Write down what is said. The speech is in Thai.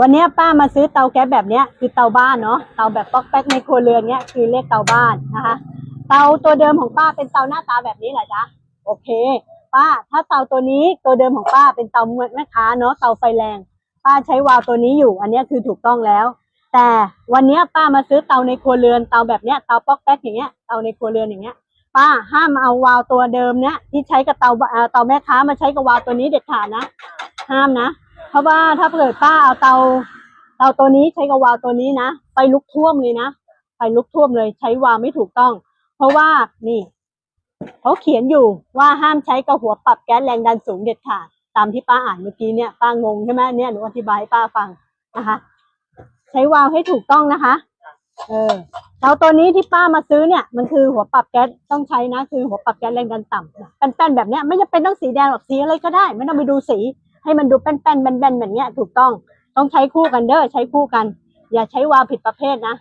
วันนี้ป้ามาซื้อเตาแก๊สแบบเนี้ยคือเตาบ้านเนาะเตาแบบป๊อกแป๊กในครัวเรือนเนี้ยคือเรียกเตาบ้านนะคะ เตาตัวเดิมของป้าเป็นเตาหน้าตาแบบนี้เหรอจ๊ะโอเค ป้า ถ้าเตาตัวนี้ตัวเดิมของป้าเป็นเตาแม่ค้าเนาะเตาไฟแรง ป้าใช้วาล์วตัวนี้อยู่ อันนี้คือถูกต้องแล้ว แต่วันนี้ป้ามาซื้อเตาในครัวเรือนเตาแบบเนี้ยเตาป๊อกแป๊กอย่างเงี้ยเตาในครัวเรือนอย่างเงี้ย ป้าห้ามเอาวาล์วตัวเดิมเนี้ยที่ใช้กับเตาเอ่อเตาแม่ค้ามาใช้กับวาล์วตัวนี้เด็ดขาดนะ ห้ามนะ เพราะว่าถ้าเกิดป้าเอาเตาเตาตัวนี้ใช้กับวาล์วตัวนี้นะไฟลุกท่วมเลยนะไฟลุกท่วมเลย ใช้วาล์วไม่ถูกต้อง เพราะว่านี่เขาเขียนอยู่ว่าห้ามใช้กับหัวปรับแก๊สแรงดันสูงเด็ดขาดตามที่ป้าอ่านเมื่อกี้เนี่ยป้างงใช่ไหมเนี่ยหนูอธิบายให้ป้าฟังนะคะ ใช้วาล์วให้ถูกต้องนะคะ เออเตาตัวนี้ที่ป้ามาซื้อเนี่ย มันคือหัวปรับแก๊สต้องใช้นะ คือหัวปรับแก๊สแรงดันต่ำนแป้นๆแบบเนี้ยไม่จำเป็นต้องสีแดงหรอกสีอะไรก็ได้ ไม่ต้องไปดูสี ให้มันดูแป้นๆแบนๆแบบเนี้ยถูกต้อง ต้องใช้คู่กันเด้อใช้คู่กัน อย่าใช้วาล์วผิดประเภทนะ